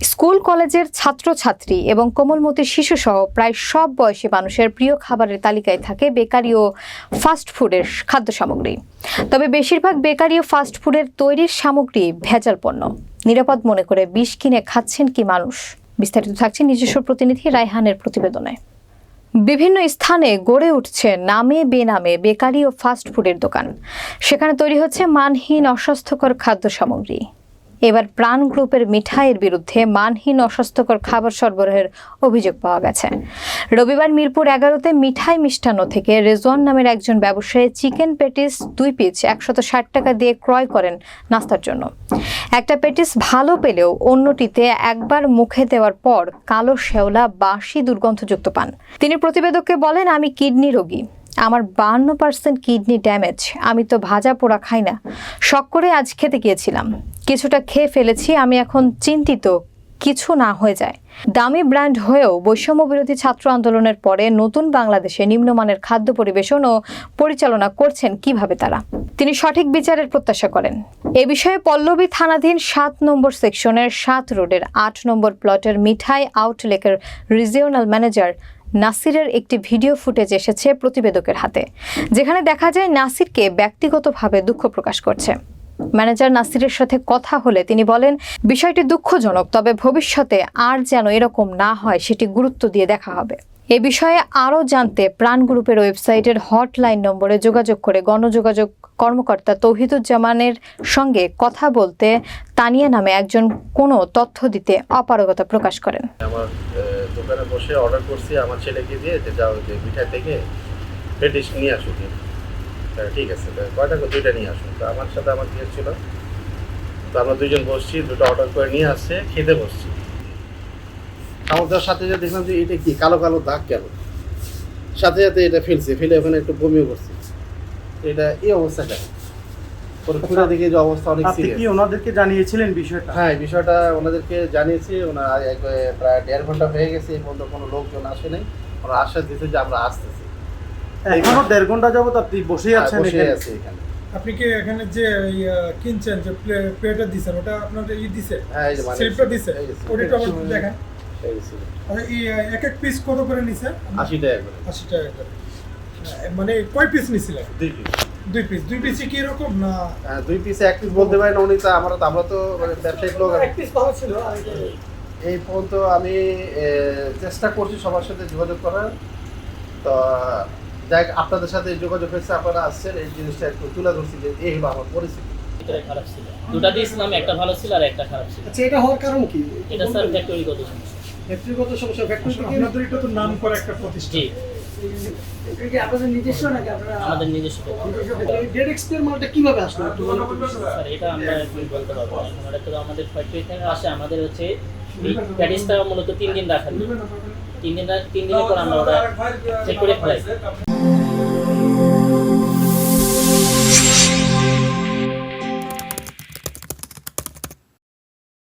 School কলেজের ছাত্রছাত্রী এবং কোমলমতি শিশুসহ প্রায় সব বয়সী মানুষের প্রিয় খাবারের তালিকায় থাকে বেকারি ও ফাস্ট ফুডের খাদ্য সামগ্রী। তবে বেশিরভাগ বেকারি ও ফাস্ট ফুডের তৈরির সামগ্রী ভেজাল পণ্য। নিরাপদ মনে করে বিষ কিনে খাচ্ছেন কি মানুষ? বিস্তারিত থাকছে নিজস্ব প্রতিনিধি রায়হানের প্রতিবেদনে। বিভিন্ন স্থানে গড়ে উঠছে নামে বেনামে বেকারি ও ফাস্ট ফুডের দোকান। সেখানে তৈরি হচ্ছে মানহীন অস্বাস্থ্যকর খাদ্য সামগ্রী। এবার প্রাণ গ্রুপের মিঠাইয়ের বিরুদ্ধে মানহীন অস্বাস্থ্যকর খাবার সরবরাহের অভিযোগ পাওয়া গেছে। রবিবার মিরপুর এগারোতে মিঠাই মিষ্টান্ন থেকে রেজওয়ান নামের একজন ব্যবসায়ী চিকেন পেটিস দুই পিচ একশত ষাট টাকা দিয়ে ক্রয় করেন নাস্তার জন্য। একটা পেটিস ভালো পেলেও অন্যটিতে একবার মুখে দেওয়ার পর কালো শেওলা বাসি দুর্গন্ধযুক্ত পান। তিনি প্রতিবেদককে বলেন, আমি কিডনি রোগী। আমার বান্ন পার্সেন্ট কিডনি ড্যামেজ। আমি তো ভাজা পোড়া খাই না। শখ করে আজ খেতে গিয়েছিলাম। কিছুটা খেয়ে ফেলেছি, আমি এখন চিন্তিত। কিছু না হয়ে যায়। দামি ব্র্যান্ড হয়েও বৈষম্য বিরোধী ছাত্র আন্দোলনের পরে নতুন বাংলাদেশে নিম্নমানের খাদ্য পরিবেশন ও পরিচালনা করছেন কীভাবে তারা? তিনি সঠিক বিচারের প্রত্যাশা করেন। এ বিষয়ে পল্লবী থানাধীন সাত নম্বর সেকশনের সাত রোডের আট নম্বর প্লটের মিঠাই আউটলেকের রিজিওনাল ম্যানেজার নাসিরের একটি ভিডিও ফুটেজ এসেছে প্রতিবেদকের হাতে, যেখানে দেখা যায় নাসিরকে ব্যক্তিগতভাবে দুঃখ প্রকাশ করছে। ম্যানেজার নাসিরের সাথে কথা হলে তিনি বলেন, বিষয়টি দুঃখজনক, তবে ভবিষ্যতে আর যেন এরকম না হয়, সেটি গুরুত্ব দিয়ে দেখা হবে। এ বিষয়ে আরও জানতে প্রাণ গ্রুপের ওয়েবসাইটের হটলাইন নম্বরে যোগাযোগ করে গণযোগাযোগ কর্মকর্তা তৌহিদুজ্জামানের সঙ্গে কথা বলতে তানিয়া নামে একজন কোনো তথ্য দিতে অপারগতা প্রকাশ করেন। দোকানে বসে অর্ডার করছি, আমার ছেলেকে দিয়ে, যে যাও যে মিঠাই থেকে পেটিস নিয়ে আসো ঠিক আছে কয়টা দুইটা নিয়ে আসুন তো আমার সাথে আমার বিয়ে ছিল তো আমরা দুইজন বসছি, দুটো অর্ডার করে নিয়ে আসছে, খেতে বসছি। খাওয়া দাওয়ার সাথে সাথে দেখলাম যে এটা কি, কালো কালো দাগ কেন? সাথে সাথে এটা ফেলছে, ফেলে ওখানে একটু বমিও করছে। এটা এই অবস্থা কেন পরে খুলে যে অবস্থা অনেক আপনি কি ওনাদেরকে জানিয়েছিলেন বিষয়টা? হ্যাঁ বিষয়টা ওনাদেরকে জানিয়েছি। ওনার এক- প্রায় দেড় ঘণ্টা হয়ে গেছে এই পর্যন্ত কোনো লোকজন আসে নাই। ওরা আশ্বাস দিচ্ছে যে আমরা আসতেছি। এখনও দেড় ঘণ্টা যাবত আপনি বসেই হ্যাঁ, আছেন বসে। আছি এখানে। আপনি কি এখানে যে কিনছেন যে প্লে- প্লেটটা দিছেন ওটা আপনার ই দিছে? হ্যাঁ এই যে মানে স্লিপটা দিছে। ওটা একটু দেখেন। আহ, এক এক পিস কত করে নিছে আশি টাকা করে। আশি টাকা করে। মানে কয় পিস নিছিলেন? দুই পিস দুই পিস দুই পিসই কি এরকম না? হ্যাঁ দুই পিসে এক পিস বলতে পারি না উনি তো আমরা তো আমরা তো মানে ব্যবসায়িক লোক এক পিস ভালো ছিল এই পর্যন্ত আমি চেষ্টা করছি সবার সাথে যোগাযোগ করার। তো যাই আপনাদের সাথে যোগাযোগ হয়েছে আপনারা আসছেন এই জিনিসটা একটু তুলে ধরছি যে এই হলো আমার পরিস্থিতি। খারাপ ছিল। দুটা দিয়েছিলাম একটা ভালো ছিল আর একটা খারাপ ছিল। আচ্ছা এটা হওয়ার কারণ কি? এটা স্যার ফ্যাক্টরিগত সমস্যা। ব্যক্তিগত সমস্যা ফ্যাক্টরি আপনাদের এটা তো নাম করা একটা প্রতিষ্ঠান। আপনাদের নিজস্ব নাকি আপনারা আমাদের নিজস্ব ডেড এক্সপায়ার মালটা কীভাবে আসলো? একটু বলো তো। স্যার এটা আমরা বলতে পারব ওটা তো আমাদের ফ্যাক্টরি থেকে আসে। আমাদের হচ্ছে প্যাটিসটা মূলত তিন দিন রাখার জন্য। তিন দিন তিন দিনের পর আমরা ওটা চেক করে ফেলাই।